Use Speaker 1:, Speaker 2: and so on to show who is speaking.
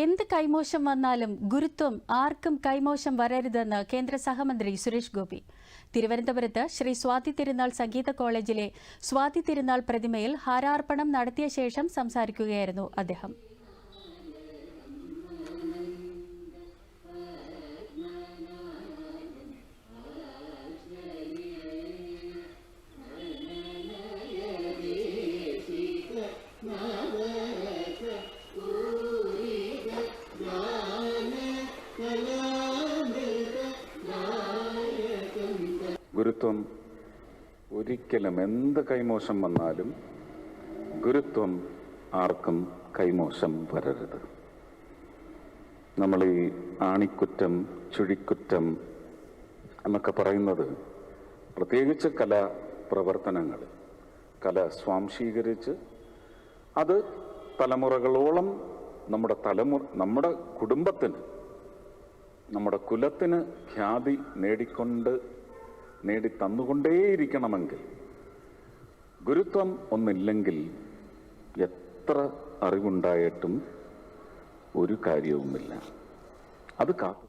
Speaker 1: എന്ത് കൈമോശം വന്നാലും ഗുരുത്വം ആർക്കും കൈമോശം വരരുതെന്ന് കേന്ദ്ര സഹമന്ത്രി സുരേഷ് ഗോപി. തിരുവനന്തപുരത്ത് ശ്രീ സ്വാതി തിരുനാൾ സംഗീത കോളേജിലെ സ്വാതി തിരുനാൾ പ്രതിമയിൽ ഹാരാർപ്പണം നടത്തിയ ശേഷം സംസാരിക്കുകയായിരുന്നു അദ്ദേഹം.
Speaker 2: ഗുരുത്വം ഒരിക്കലും എന്ത് കൈമോശം വന്നാലും ഗുരുത്വം ആർക്കും കൈമോശം വരരുത്. നമ്മൾ ഈ ആണിക്കുറ്റം ചുഴിക്കുറ്റം എന്നൊക്കെ പറയുന്നത് പ്രത്യേകിച്ച് കലാപ്രവർത്തനങ്ങൾ കല സ്വാംശീകരിച്ച് അത് തലമുറകളോളം നമ്മുടെ തലമുറ നമ്മുടെ കുടുംബത്തിന് നമ്മുടെ കുലത്തിന് ഖ്യാതി നേടിക്കൊണ്ട് നേടി തന്നുകൊണ്ടേയിരിക്കണമെങ്കിൽ ഗുരുത്വം ഒന്നില്ലെങ്കിൽ എത്ര അറിവുണ്ടായിട്ടും ഒരു കാര്യവുമില്ല. അത് കാത്തു